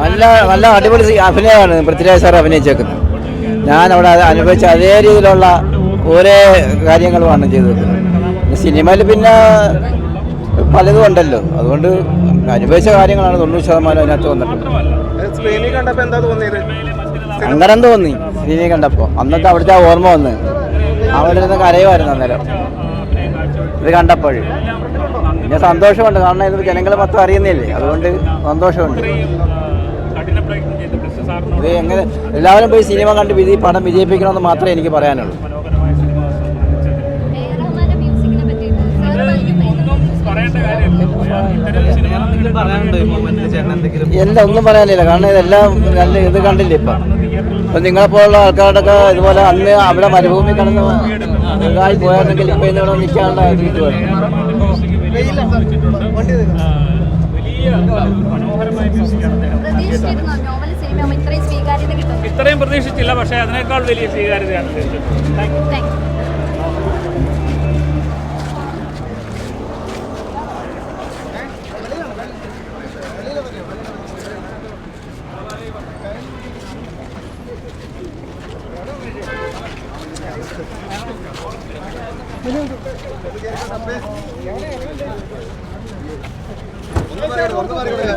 നല്ല നല്ല അടിപൊളി അഭിനയമാണ് പൃഥ്വിരാജ് സാർ അഭിനയിച്ചേക്കുന്നത്. ഞാൻ അവിടെ അനുഭവിച്ച അതേ രീതിയിലുള്ള ഓരോ കാര്യങ്ങളുമാണ് ചെയ്തത് സിനിമയിൽ പിന്നെ പലതും ഉണ്ടല്ലോ. അതുകൊണ്ട് അനുഭവിച്ച കാര്യങ്ങളാണ് തൊണ്ണൂറ് ശതമാനം അതിനകത്ത് വന്നിട്ടുള്ളത്. അങ്ങനെ തോന്നി? സ്ക്രീനിൽ കണ്ടപ്പോൾ അന്നത്തെ അവിടുത്തെ ഓർമ്മ വന്ന്. അവിടെ നിന്ന് കരയുമായിരുന്നു അന്നേരം. ഇത് കണ്ടപ്പോൾ പിന്നെ സന്തോഷമുണ്ട്. കാരണം ഇത് ജനങ്ങൾ മൊത്തം അറിയുന്നില്ലേ? അതുകൊണ്ട് സന്തോഷമുണ്ട്. ഇത് എങ്ങനെ എല്ലാവരും പോയി സിനിമ കണ്ട് വിധി പടം വിജയിപ്പിക്കണമെന്ന് മാത്രമേ എനിക്ക് പറയാനുള്ളൂ. മനോഹരമായ സിനിമ സമ്മാനിച്ചത് എ ആർ റഹ്മാന്റെ മ്യൂസിക്കിനെ പറ്റിയിട്ട് സാറ് വലിയ കാര്യമില്ല ഇത്തരം സിനിമ പറയാനുണ്ടോ ഈ മൊമെന്റിൽ ചേട്ടൻ എന്തെങ്കിലും എല്ലാം ഒന്നും പറയാനില്ല. കാരണം ഇതെല്ലാം നല്ല ഇത് കണ്ടില്ല ഇപ്പം? ഇപ്പം നിങ്ങളെപ്പോലുള്ള ആൾക്കാരുടെയൊക്കെ ഇതുപോലെ അന്ന് അവിടെ മരുഭൂമി കടന്ന് ഇതായി പോയായിരുന്നെങ്കിൽ ഇപ്പം ഇന്നിവിടെ നിൽക്കാനുള്ള ഇത്രയും സ്വീകാര്യത കിട്ടും. ഇത്രയും പ്രതീക്ഷിച്ചില്ല പക്ഷേ അതിനേക്കാൾ വലിയ സ്വീകാര്യതയാണ് താങ്ക് യു ഒന്ന് പറയണേ